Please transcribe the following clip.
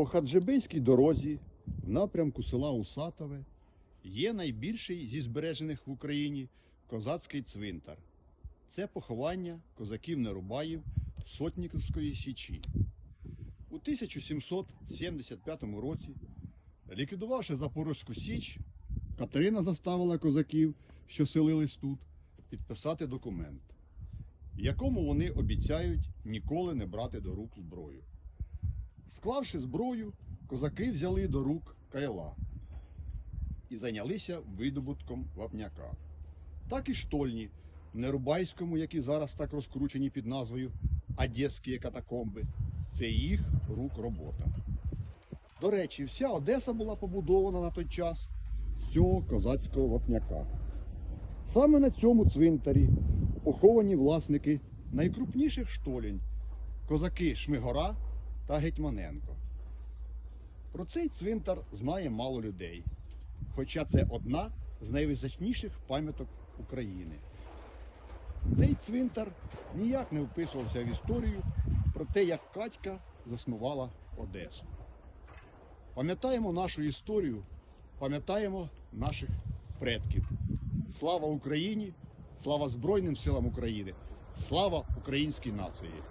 По Хаджибейській дорозі в напрямку села Усатове є найбільший зі збережених в Україні козацький цвинтар. Це поховання козаків-нерубаїв Сотниківської січі. У 1775 році, ліквідувавши Запорозьку Січ, Катерина заставила козаків, що селились тут, підписати документ, якому вони обіцяють ніколи не брати до рук зброю. Склавши зброю, козаки взяли до рук кайла і зайнялися видобутком вапняка. Так і штольні в Нерубайському, які зараз так розкручені під назвою Одеські катакомби, це їх рук робота. До речі, вся Одеса була побудована на той час з цього козацького вапняка. Саме на цьому цвинтарі поховані власники найкрупніших штолінь козаки Шмигора та Гетьманенко. Про цей цвинтар знає мало людей, хоча це одна з найвизначніших пам'яток України. Цей цвинтар ніяк не вписувався в історію про те, як Катька заснувала Одесу. Пам'ятаємо нашу історію, пам'ятаємо наших предків. Слава Україні! Слава Збройним силам України! Слава українській нації!